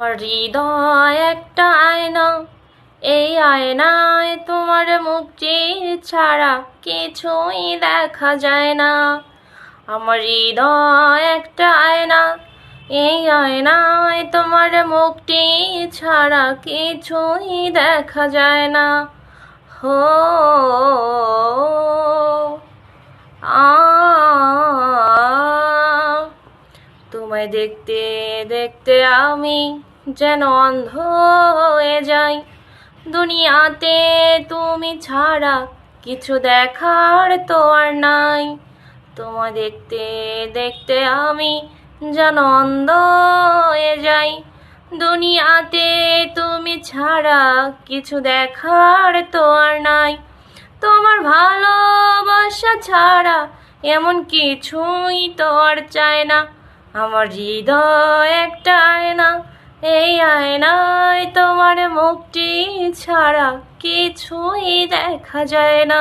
আমার হৃদয় একটা আয়না। এই আয়নায় তোমার মুখটি ছাড়া কিছুই দেখা যায় না। আমার হৃদয় একটা আয়না। এই আয়নায় তোমার মুখটি ছাড়া কিছুই দেখা যায় না। হো, আ, তোমায় দেখতে দেখতে আমি যেন অন্ধ হয়ে যাই। দুনিয়াতে তুমি ছাড়া কিছু দেখার তো আর নাই। তোমায় দেখতে দেখতে আমি যেন অন্ধ হয়ে যাই। দুনিয়াতে তুমি ছাড়া কিছু দেখার তো আর নাই। তোমার ভালোবাসা ছাড়া এমন কিছুই তো আর চায় না। আমার হৃদয় একটা আয়না এই আয়নায় তোমার মুখটি ছাড়া কিছুই দেখা যায় না।